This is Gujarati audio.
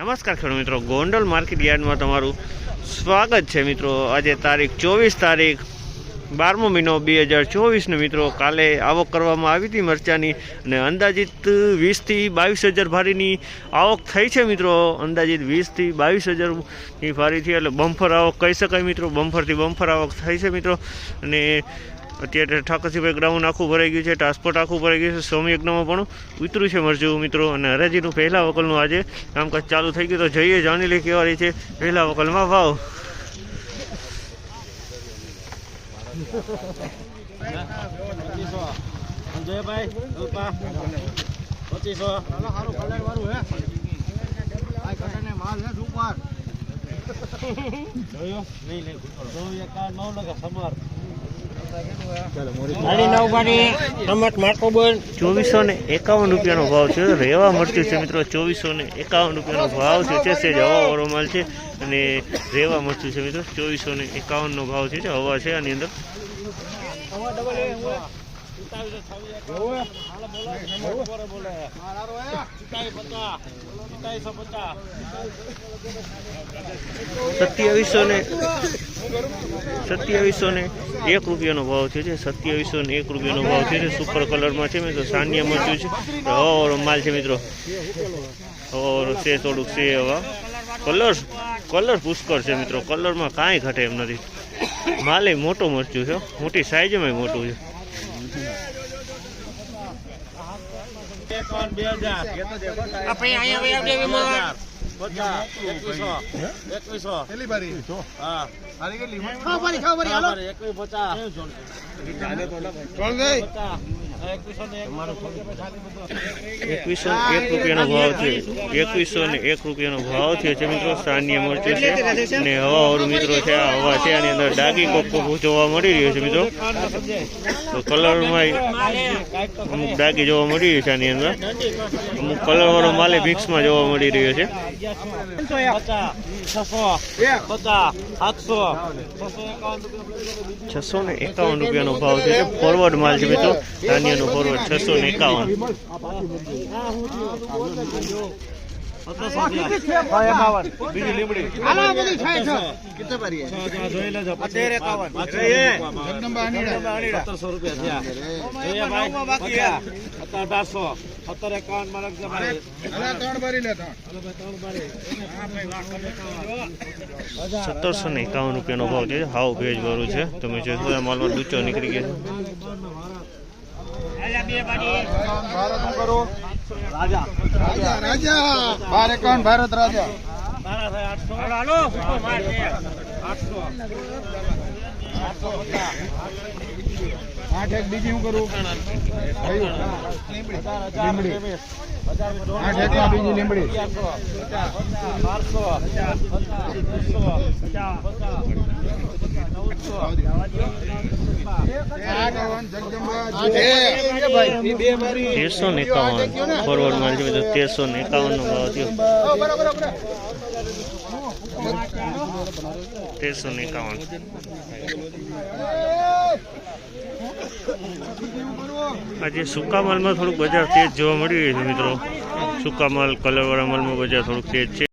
નમસ્કાર ખેડૂત મિત્રો. ગોંડલ માર્કેટ યાર્ડમાં તમારું સ્વાગત છે મિત્રો. આજે તારીખ ચોવીસ તારીખ, બારમો મહિનો બે હજાર ચોવીસને મિત્રો. કાલે આવક કરવામાં આવી હતી મરચાની અને અંદાજિત વીસથી બાવીસ હજાર ભારીની આવક થઈ છે મિત્રો. અંદાજિત વીસથી બાવીસ હજારની ભારીથી એટલે બમ્ફર આવક કહી શકાય મિત્રો. બમ્ફરથી બમ્ફર આવક થઈ છે મિત્રો. અને અત્યારે ઠાકરસીભાઈ ગ્રાઉન્ડ આખું ભરાઈ ગયું છે ટ્રાન્સપોર્ટ આખું ભરાઈ ગયું છે, સ્વામી યજ્ઞમાં પણ ઉતર્યું છે મરજું મિત્રો. અને હરાજીનું પહેલા વકલનું આજે કામકાજ ચાલુ થઈ ગયું તો જઈએ જાણી લઈએ કેવા રહી છે પહેલા વકલમાં. ભાવ જોયું? નહીં નવ લગા સમાર ચોવીસો એકાવન રૂપિયાનો ભાવ છે. રેવા મરચું છે મિત્રો, ચોવીસો એકાવન રૂપિયાનો ભાવ છે. સેજ હવાવાળો માલ છે અને રેવા મરચું છે મિત્રો, ચોવીસો એકાવનનો ભાવ છે હવા છે આની અંદર. સત્યાવીસો ને સત્યાવીસો ને એક રૂપિયાનો ભાવ છે જે સત્યાવીસો ને એક રૂપિયાનો ભાવ છે જે સુપર કલરમાં છે મિત્રો સાનિયા મરચું છે. હવાવાળો માલ છે મિત્રો. હવાવાળો છે, થોડુંક છે હવા. કલર કલર પુષ્કળ છે મિત્રો. કલરમાં કાંઈ ઘટે એમ નથી. માલે મોટો મરચું છે મોટી સાઈઝમાં મોટું છે. એકાવન બે પચાસ એકવીસો એકવીસો. હા. એકવીસ પચાસ. પચાસ. એકવીસો ને ભાવ છે. એકવીસો એક રૂપિયાનો ભાવ થયો છે. મિત્રો હવાવાળું મિત્રો છે, આ હવા છે, આની અંદર ડાગી કોક જોવા મળી રહ્યો છે મિત્રો. તો કલરમાં અમુક ડાગી જોવા મળી રહ્યું છે આની અંદર. અમુક કલરવાળો માલે મિક્સમાં જોવા મળી રહ્યો છે. છસો ને એકાવન રૂપિયાનો ભાવ છે. ફોરવર્ડ માલ છે મિત્રો ધાન્યનો ફોરવર્ડ છસો ને એકાવન. બીજી લીમડી. સત્તરસો રૂપિયા થયા. સત્તર અઢારસો. સત્તર એકાવનમાં સત્તરસો ને એકાવન રૂપિયાનો ભાવ છે. હાવ ભેજ વાળું છે. તમે જોશો માલમાં ડૂચો નીકળી ગયો ભારત રાજા કરું? રાજા. રાજા રાજા. માર છે આઠસો. આઠસો. આઠ એક બીજી હું કરું? લીમડી. આઠ એક બીજી લીમડી. બારસો. ત્રીસો. ને એકાવન ફોરવર્ડ માલ છે તો તેરસો ને એકાવનનો ભાવ થયો તેરસો ને એકાવન આજે સુકા માલમાં થોડુંક બજાર તેજ જોવા મળી રહ્યું છે મિત્રો સુકા માલ કલરવાળા માલમાં બજાર થોડુંક તેજ છે